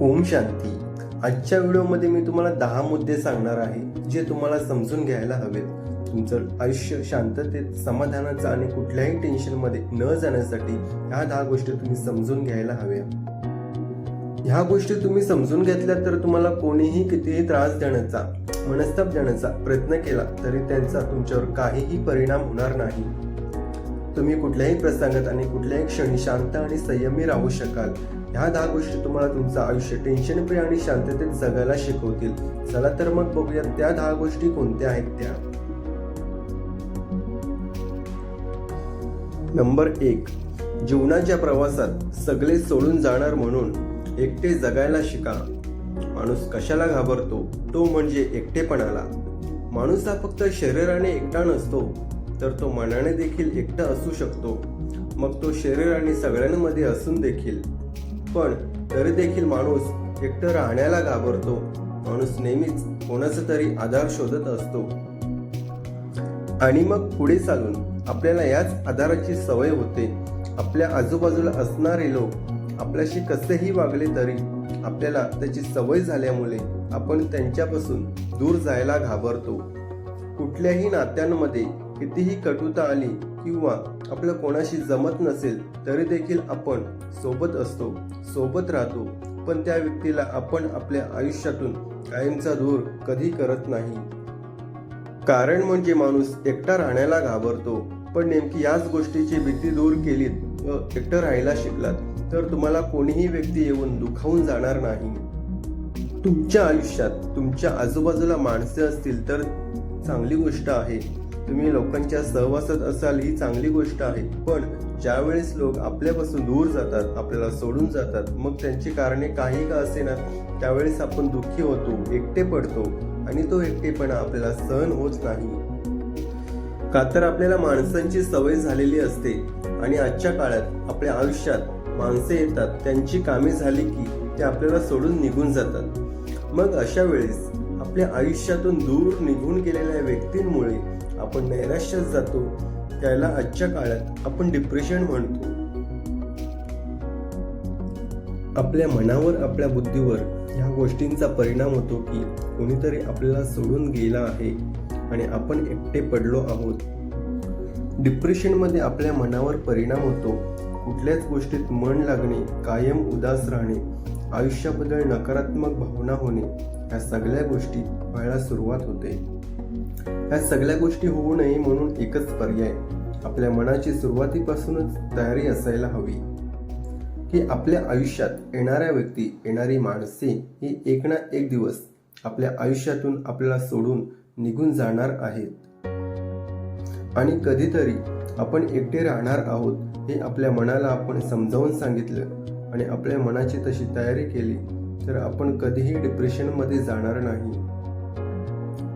ओम शांती. आजच्या व्हिडिओमध्ये मी तुम्हाला दहा मुद्दे सांगणार आहे जे तुम्हाला समजून घ्यायला हवेत. तुमचं आयुष्य शांततेत समाधानाचं आणि कुठल्याही टेन्शनमध्ये न जाण्यासाठी ह्या दहा गोष्टी तुम्ही समजून घ्यायला हव्या. ह्या गोष्टी तुम्ही समजून घेतल्या तर तुम्हाला कोणीही कितीही त्रास देण्याचा मनस्ताप देण्याचा प्रयत्न केला तरी त्यांचा तुमच्यावर काहीही परिणाम होणार नाही. तुम्ही कुठल्याही प्रसंगात आणि कुठल्याही क्षणी शांत आणि संयमी राहू शकाल. ह्या दहा गोष्टी तुम्हाला तुमचं आयुष्य टेन्शन फ्री आणि शांततेत जगायला शिकवतील. चला तर मग बघूया त्या दहा गोष्टी कोणत्या आहेत त्या. नंबर एक. जीवनाच्या प्रवासात सगळे सोडून जाणार म्हणून एकटे जगायला शिका. माणूस कशाला घाबरतो? तो म्हणजे एकटेपणाला. माणूस हा फक्त शरीराने एकटा नसतो. तर तो मनाने देखील एकटा असू शकतो. मग तो शरीर आणि सगळ्यांमध्ये असून देखील. पण तरी देखील माणूस एकटं राहण्याला घाबरतो. माणूस नेहमीच कोणाचा तरी आधार शोधत असतो. आणि मग पुढे चालून आपल्याला याच आधाराची सवय होते. आपल्या आजूबाजूला असणारे लोक आपल्याशी कसेही वागले तरी आपल्याला त्याची सवय झाल्यामुळे आपण त्यांच्यापासून दूर जायला घाबरतो. कुठल्याही नात्यांमध्ये कितीही कटुता आली किंवा आपलं कोणाशी जमत नसेल तरी देखील आपण सोबत असतो सोबत राहतो. पण त्या व्यक्तीला आपण आपल्या आयुष्यातून कायमचा दूर कधी करत नाही. कारण म्हणजे माणूस एकटा राहण्याला घाबरतो. पण नेमकी याच गोष्टीची भीती दूर केलीत व एकटं राहायला शिकलात तर तुम्हाला कोणीही व्यक्ती येऊन दुखावून जाणार नाही. तुमच्या आयुष्यात तुमच्या आजूबाजूला माणसे असतील तर चांगली गोष्ट आहे. तुम्ही लोकांच्या सहवासात असाल ही चांगली गोष्ट आहे. पण ज्यावेळेस लोक आपल्यापासून दूर जातात आपल्याला सोडून जातात मग त्यांची कारणे काही का असेना त्यावेळेस आपण दुःखी होतो एकटे पडतो आणि तो एकटेपणा आपल्याला सहन होत नाही. का तर आपल्याला माणसांची सवय झालेली असते आणि आजच्या काळात आपल्या आयुष्यात माणसे येतात त्यांची कामे झाली की ते आपल्याला सोडून निघून जातात. मग अशा वेळेस आपल्या आयुष्यातून दूर निघून गेलेल्या व्यक्तींमुळे आपण नैराश्यात जातो त्याला आजच्या काळात आपण डिप्रेशन म्हणतो. आपल्या मनावर आपल्या बुद्धीवर ह्या गोष्टींचा परिणाम होतो की कोणीतरी आपल्याला सोडून गेला आहे आणि आपण एकटे पडलो आहोत. डिप्रेशनमध्ये आपल्या मनावर परिणाम होतो. कुठल्याच गोष्टीत मन लागणे कायम उदास राहणे आयुष्याबद्दल नकारात्मक भावना होणे या सगळ्या गोष्टी व्हायला सुरुवात होते. ह्या सगळ्या गोष्टी होऊ नये म्हणून एकच पर्याय आपल्या मनाची सुरुवातीपासूनच तयारी असायला हवी. की आपल्या आयुष्यात येणाऱ्या व्यक्ती येणारी माणसे ही एक ना एक दिवस आपल्या आयुष्यातून आपल्याला सोडून निघून जाणार आहेत. आणि कधीतरी आपण एकटे राहणार आहोत हे आपल्या मनाला आपण समजावून सांगितलं आणि आपल्या मनाची तशी तयारी केली तर आपण कधीही डिप्रेशनमध्ये जाणार नाही.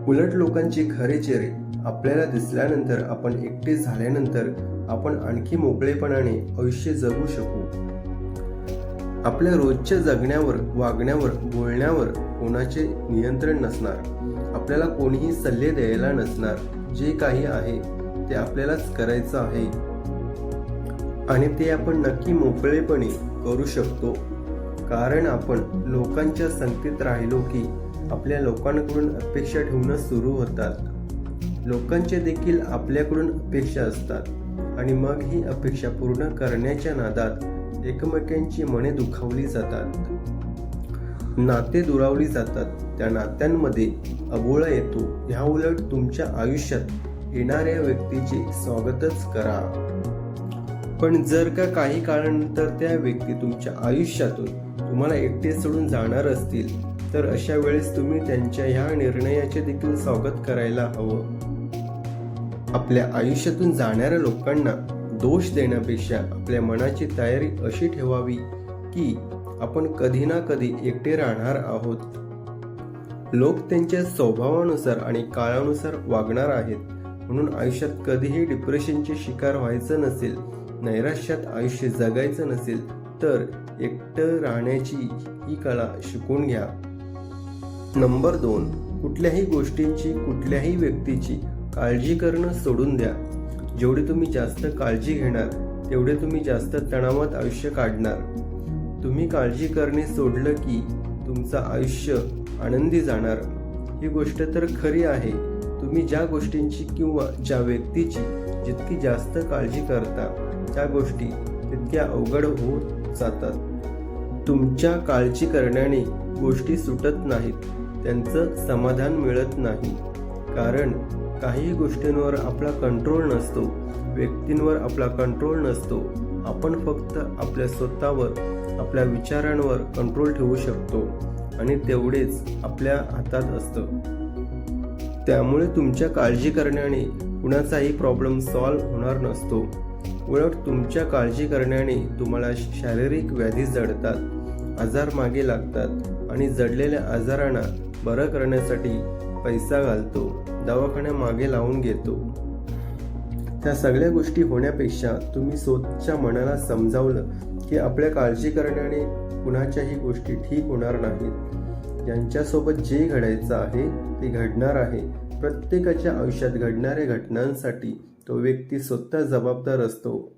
उलट लोकांचे खरे चेहरे आपल्याला दिसल्यानंतर आपण एकटे झाल्यानंतर आपण आणखी मोकळेपणाने आयुष्य जगू शकू. आपल्या रोजच्या जगण्यावर वागण्यावर बोलण्यावर कोणाचे नियंत्रण नसणार. आपल्याला कोणीही सल्ले द्यायला नसणार. जे काही आहे ते आपल्यालाच करायचं आहे. आणि ते आपण नक्की मोकळेपणे करू शकतो. कारण आपण लोकांच्या संगतीत राहिलो की आपल्या लोकांकडून अपेक्षा ठेवणं सुरू होतात. लोकांचे देखील आपल्याकडून अपेक्षा असतात. आणि मग ही अपेक्षा पूर्ण करण्याच्या नादात एकमेकांची मने दुखावली जातात. नाते दुरावली जातात. त्या नात्यांमध्ये अबोळा येतो. ह्या उलट तुमच्या आयुष्यात येणाऱ्या व्यक्तीचे स्वागतच करा. पण जर का काही काळानंतर त्या व्यक्ती तुमच्या आयुष्यातून तुम्हाला एकटे सोडून जाणार असतील तर अशा वेळेस तुम्ही त्यांच्या ह्या निर्णयाचे देखील स्वागत करायला हवं. आपल्या आयुष्यातून जाणाऱ्या लोकांना दोष देण्यापेक्षा आपल्या मनाची तयारी अशी ठेवावी की आपण कधी ना कधी एकटे राहणार आहोत. लोक त्यांच्या स्वभावानुसार आणि काळानुसार वागणार आहेत. म्हणून आयुष्यात कधीही डिप्रेशनचे शिकार व्हायचं नसेल नैराश्यात आयुष्य जगायचं नसेल तर एकटं राहण्याची ही कला शिकून घ्या. नंबर दोन कुठल्याही गोष्टींची कुठल्याही व्यक्तीची काळजी करणं सोडून द्या. जेवढी तुम्ही जास्त काळजी घेणार तेवढे तुम्ही जास्त तणावात आयुष्य काढणार. तुम्ही काळजी करणे सोडलं की तुमचं आयुष्य आनंदी जाणार. ही गोष्ट तर खरी आहे. तुम्ही ज्या गोष्टींची किंवा ज्या व्यक्तीची जितकी जास्त काळजी करता त्या गोष्टी तितक्या अवघड होत जातात. तुमच्या काळजी करण्याने गोष्टी सुटत नाहीत. त्यांचं समाधान मिळत नाही. कारण काही गोष्टींवर आपला कंट्रोल नसतो व्यक्तींवर आपला कंट्रोल नसतो. आपण फक्त आपल्या स्वतःवर आपल्या विचारांवर कंट्रोल ठेवू शकतो आणि तेवढेच आपल्या हातात असतं. त्यामुळे तुमच्या काळजी करण्याने कुणाचाही प्रॉब्लेम सॉल्व्ह होणार नसतो. उलट तुमच्या काळजी करण्याने तुम्हाला शारीरिक व्याधी जडतात आजार मागे लागतात आणि जडलेल्या आजारांना बरं करण्यासाठी पैसा घालतो दवाखान्या मागे लावून घेतो. त्या सगळ्या गोष्टी होण्यापेक्षा तुम्ही स्वतःच्या मनाला समजावलं की आपल्या काळजी करण्याने कुणाच्याही गोष्टी ठीक होणार नाहीत. यांच्यासोबत जे घडायचं आहे ते घडणार आहे. प्रत्येकाच्या आयुष्यात घडणाऱ्या घटनांसाठी तो व्यक्ती स्वतः जबाबदार असतो.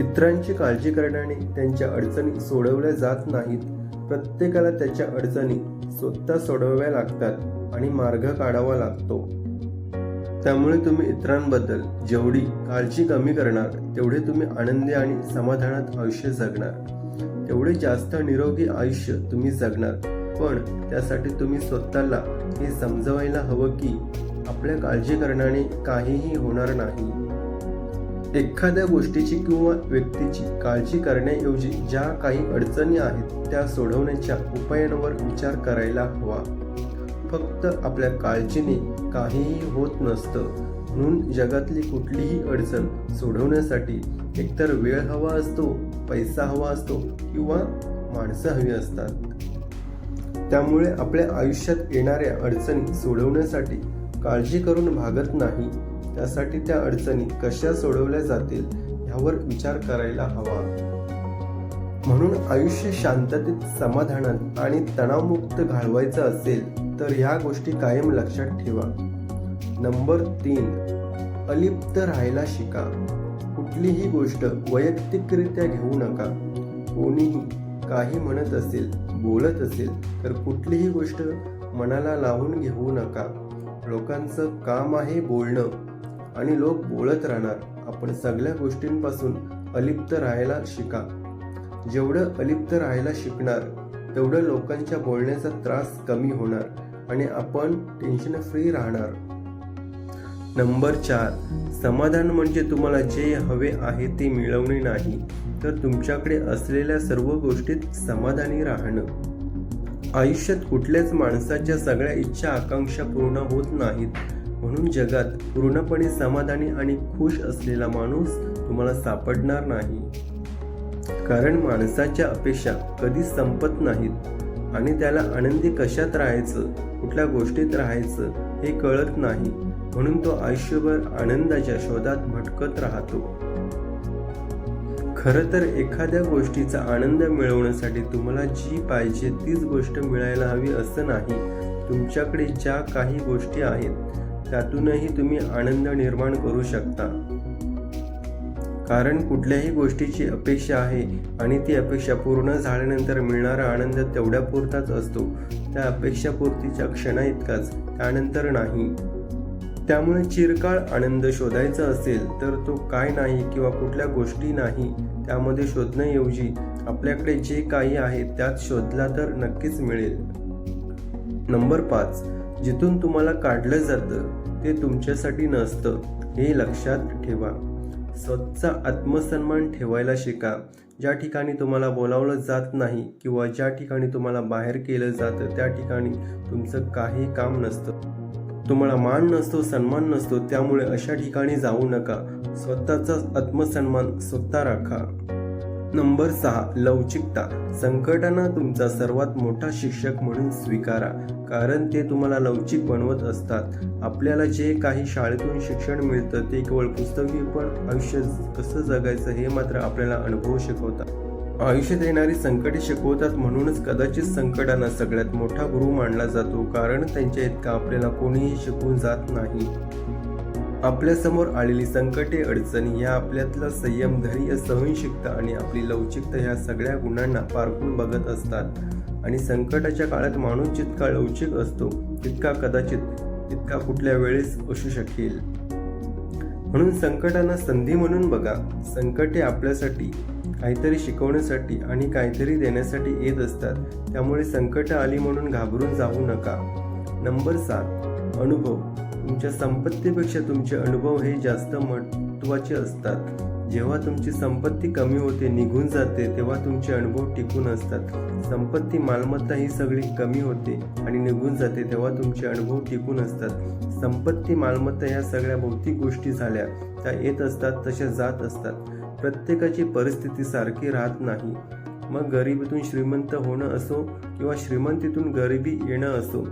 इतरांची काळजी करण्याने त्यांच्या अडचणी सोडवल्या जात नाहीत. प्रत्येकाला त्याच्या अडचणी स्वतः सोडवाव्या लागतात आणि मार्ग काढावा लागतो. त्यामुळे तुम्ही इतरांबद्दल जेवढी काळजी कमी करणार तेवढे तुम्ही आनंदी आणि समाधानात आयुष्य जगणार. तेवढे जास्त निरोगी आयुष्य तुम्ही जगणार. पण त्यासाठी तुम्ही स्वतःला हे समजवायला हवं की आपल्या काळजी करण्याने काहीही होणार नाही. एखाद्या गोष्टीची किंवा व्यक्तीची काळजी करण्याऐवजी ज्या काही अडचणी आहेत त्या सोडवण्याच्या उपायांवर विचार करायला हवा. फक्त आपल्या काळजीने काहीही होत नसतं म्हणून जगातली कुठलीही अडचण सोडवण्यासाठी एकतर वेळ हवा असतो पैसा हवा असतो किंवा माणसं हवी असतात. त्यामुळे आपल्या आयुष्यात येणाऱ्या अडचणी सोडवण्यासाठी काळजी करून भागत नाही त्यासाठी त्या अडचणी कशा सोडवल्या जातील ह्यावर विचार करायला हवा. म्हणून आयुष्य शांततेत समाधानात आणि तणावमुक्त घालवायचं असेल तर ह्या गोष्टी कायम लक्षात ठेवा. नंबर तीन अलिप्त राहायला शिका. कुठलीही गोष्ट वैयक्तिकरित्या घेऊ नका. कोणीही काही म्हणत असेल बोलत असेल तर कुठलीही गोष्ट मनाला लावून घेऊ नका. लोकांचं काम आहे बोलणं. आणि लोक बोलत राहणार. आपण सगळ्या गोष्टींपासून अलिप्त राहायला शिका. जेवढं अलिप्त राहायला शिकणार तेवढं लोकांच्या बोलण्याचा त्रास कमी होणार आणि आपण टेन्शन फ्री राहणार. नंबर चार समाधान म्हणजे तुम्हाला जे हवे आहे ते मिळवणे नाही तर तुमच्याकडे असलेल्या सर्व गोष्टीत समाधानी राहणं. आयुष्यात कुठल्याच माणसाच्या सगळ्या इच्छा आकांक्षा पूर्ण होत नाहीत. म्हणून जगात पूर्णपणे समाधानी आणि खुश असलेला माणूस तुम्हाला सापडणार नाही. कारण माणसाच्या अपेक्षा कधीच संपत नाहीत आणि त्याला आनंदी कशात राहायचं कुठल्या गोष्टीत राहायचं हे कळत नाही. म्हणून तो आयुष्यभर आनंदाच्या शोधात भटकत राहतो. खरं तर एखाद्या गोष्टीचा आनंद मिळवण्यासाठी तुम्हाला जी पाहिजे तीच गोष्ट मिळायला हवी असं नाही. तुमच्याकडे ज्या काही गोष्टी आहेत त्यातूनही तुम्ही आनंद निर्माण करू शकता. कारण कुठल्याही गोष्टीची अपेक्षा आहे आणि ती अपेक्षा पूर्ण झाल्यानंतर मिळणारा आनंद तेवढ्यापुरताच असतो. त्या अपेक्षापूर्तीच्या क्षणा इतकाच त्यानंतर नाही. त्यामुळे चिरकाळ आनंद शोधायचा असेल तर तो काय नाही किंवा कुठल्या गोष्टी नाही त्यामध्ये शोधण्याऐवजी आपल्याकडे जे काही आहे त्यात शोधला तर नक्कीच मिळेल. नंबर पाच. जिथून तुम्हाला काढलं जातं ते तुमच्यासाठी नसतं हे लक्षात ठेवा. स्वतःचा आत्मसन्मान ठेवायला शिका. ज्या ठिकाणी तुम्हाला बोलावलं जात नाही किंवा ज्या ठिकाणी तुम्हाला बाहेर केलं जातं त्या ठिकाणी तुमचं काही काम नसतं. तुम्हाला मान नसतो सन्मान नसतो त्यामुळे अशा ठिकाणी जाऊ नका. स्वतःचा आत्मसन्मान स्वतः राखा. नंबर सहा लवचिकता. संकटांना तुमचा सर्वात मोठा शिक्षक म्हणून स्वीकारा कारण ते तुम्हाला लवचिक बनवत असतात. आपल्याला जे काही शाळेतून शिक्षण मिळतं ते केवळ पुस्तकी पण आयुष्य कसं जगायचं हे मात्र आपल्याला अनुभव शिकवतात. आयुष्यात येणारी संकटे शिकवतात म्हणूनच कदाचित संकटांना सगळ्यात मोठा गुरु मानला जातो कारण त्यांच्या इतका आपल्याला कोणीही शिकवून जात नाही. आपल्यासमोर आलेली संकटे अडचणी या आपल्यातला संयम धैर्य सहनशिकता आणि आपली लवचिकता ह्या सगळ्या गुणांना पारखून बघत असतात. आणि संकटाच्या काळात माणूस जितका लवचिक असतो तितका कदाचित तितका कुठल्या वेळेस असू शकेल. म्हणून संकटांना संधी म्हणून बघा. संकटे आपल्यासाठी काहीतरी शिकवण्यासाठी आणि काहीतरी देण्यासाठी येत असतात. त्यामुळे संकट आली म्हणून घाबरून जाऊ नका. नंबर सात अनुभव. तुमच्या संपत्तीपेक्षा तुमचे अनुभव हे जास्त महत्त्वाचे असतात. जेव्हा तुमची संपत्ती कमी होते निघून जाते तेव्हा तुमचे अनुभव टिकून असतात. संपत्ती मालमत्ता ही सगळी कमी होते आणि निघून जाते तेव्हा तुमचे अनुभव टिकून असतात. संपत्ती मालमत्ता ह्या सगळ्या भौतिक गोष्टी झाल्या त्या येत असतात तशा जात असतात. प्रत्येकाची परिस्थिती सारखी राहत नाही. मग गरिबीतून श्रीमंत होणं असो किंवा श्रीमंतीतून गरिबी येणं असो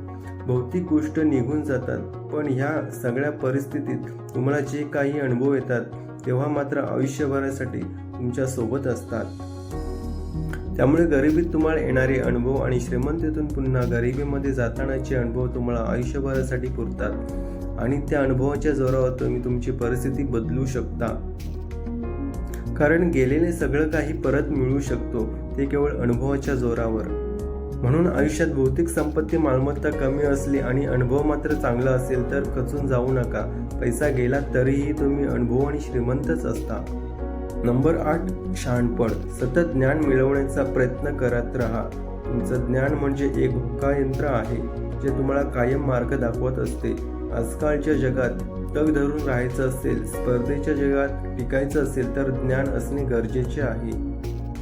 भौतिक गोष्ट निघून जातात. पण ह्या सगळ्या परिस्थितीत तुम्हाला जे काही अनुभव येतात तेव्हा मात्र आयुष्यभरासाठी तुमच्यासोबत असतात. त्यामुळे गरिबीत तुम्हाला येणारे अनुभव आणि श्रीमंतीतून पुन्हा गरिबीमध्ये जातानाचे अनुभव तुम्हाला आयुष्यभरासाठी पुरतात आणि त्या अनुभवाच्या जोरावर तुम्ही तुमची परिस्थिती बदलू शकता. कारण गेलेले सगळं काही परत मिळू शकतो. ते केवळ अनुभवाच्या जोरावर. म्हणून आयुष्यात भौतिक संपत्ती मालमत्ता कमी असली आणि अनुभव मात्र चांगला असेल तर खचून जाऊ नका. पैसा गेला तरीही तुम्ही अनुभव आणि श्रीमंतच असता. नंबर आठ शहाणपण. सतत ज्ञान मिळवण्याचा प्रयत्न करत राहा. तुमचं ज्ञान म्हणजे एक हुक्का यंत्र आहे जे तुम्हाला कायम मार्ग दाखवत असते. आजकालच्या जगात तग धरून राहायचं असेल स्पर्धेच्या जगात टिकायचं असेल तर ज्ञान असणे गरजेचे आहे.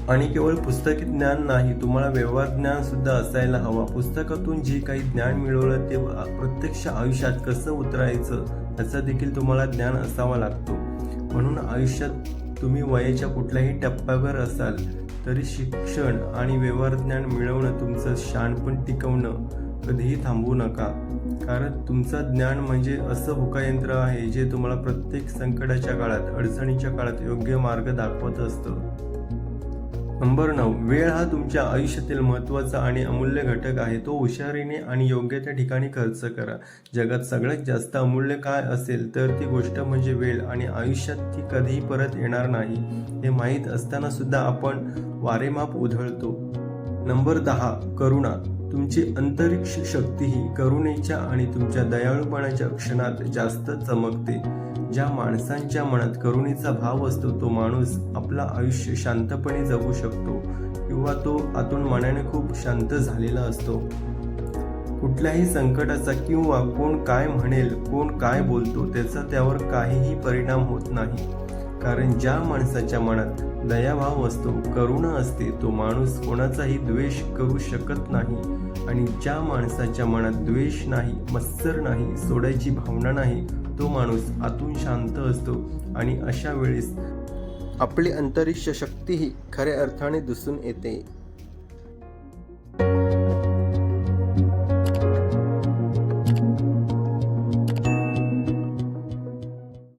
आणि केवळ पुस्तकी ज्ञान नाही तुम्हाला व्यवहार ज्ञान सुद्धा असायला हवा. पुस्तकातून जे काही ज्ञान मिळवलं ते प्रत्यक्ष आयुष्यात कसं उतरायचं याचं देखील तुम्हाला ज्ञान असावा लागतो. म्हणून आयुष्यात तुम्ही वयाच्या कुठल्याही टप्प्यावर असाल तरी शिक्षण आणि व्यवहार ज्ञान मिळवणं तुमचं शानपण टिकवणं कधीही थांबवू नका. कारण तुमचं ज्ञान म्हणजे असं हुकायंत्र आहे जे तुम्हाला प्रत्येक संकटाच्या काळात अडचणीच्या काळात योग्य मार्ग दाखवत असतं. नंबर नऊ वेळ हा तुमच्या आयुष्यातील महत्त्वाचा आणि अमूल्य घटक आहे. तो हुशारीने आणि योग्य त्या ठिकाणी खर्च करा. जगात सगळ्यात जास्त अमूल्य काय असेल तर ती गोष्ट म्हणजे वेळ आणि आयुष्यात ती कधीही परत येणार नाही. हे माहीत असताना सुद्धा आपण वारेमाप उधळतो. नंबर दहा करुणा. तुमची अंतरिक्ष शक्ती ही करुणेच्या आणि तुमच्या दयाळूपणाच्या क्षणात जास्त चमकते. ज्या माणसांच्या मनात करुणेचा भाव असतो तो माणूस आपला आयुष्य शांतपणे जगू शकतो किंवा तो आतून मनाने खूप शांत झालेला असतो. कुठल्याही संकटाचा किंवा कोण काय म्हणेल कोण काय बोलतो त्याचा त्यावर काहीही परिणाम होत नाही. कारण ज्या माणसाच्या मनात दयाभाव असतो करुणा असते तो माणूस कोणाचाही द्वेष करू शकत नाही. आणि ज्या माणसाच्या मनात द्वेष नाही मत्सर नाही सोडायची भावना नाही तो माणूस आतून शांत असतो. आणि अशा वेळेस आपली अंतरिक्ष शक्तीही खऱ्या अर्थाने दिसून येते.